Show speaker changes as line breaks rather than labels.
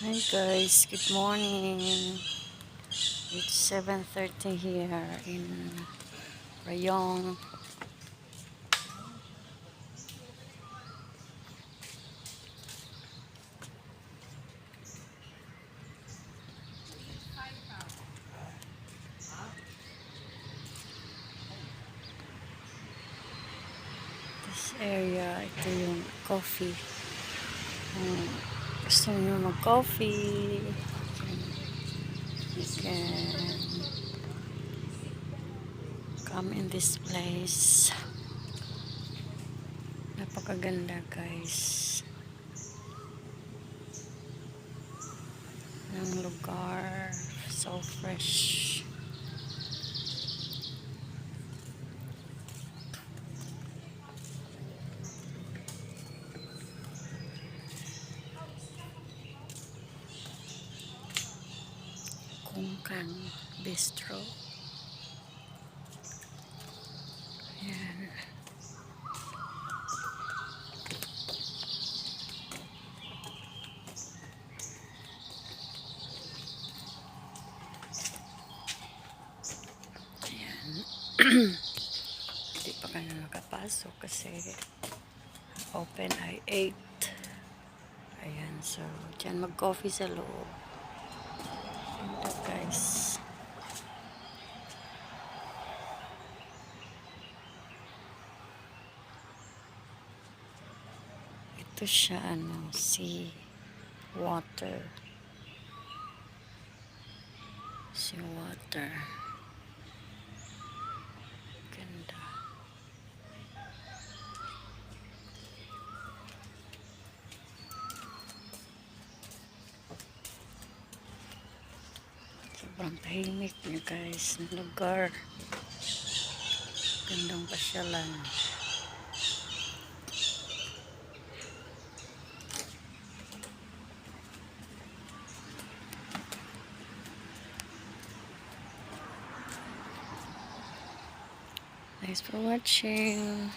Hi guys, good morning. It's 7.30 here in Rayong. This area, ito yung coffee. Kung gusto nyo mag-coffee, you can come in this place. Napakaganda guys. ng lugar. So fresh. Kungkang Bistro. Ayan. Ayan. Hindi pa kami nakapasok kasi open ay 8. Ayan, so dyan mag-coffee sa loob. Ganda guys. Ito siya ano, sea water. Sea water. Ganda. Sobrang tahimik niya guys ng lugar. Gandang pasyalan. Thanks for watching.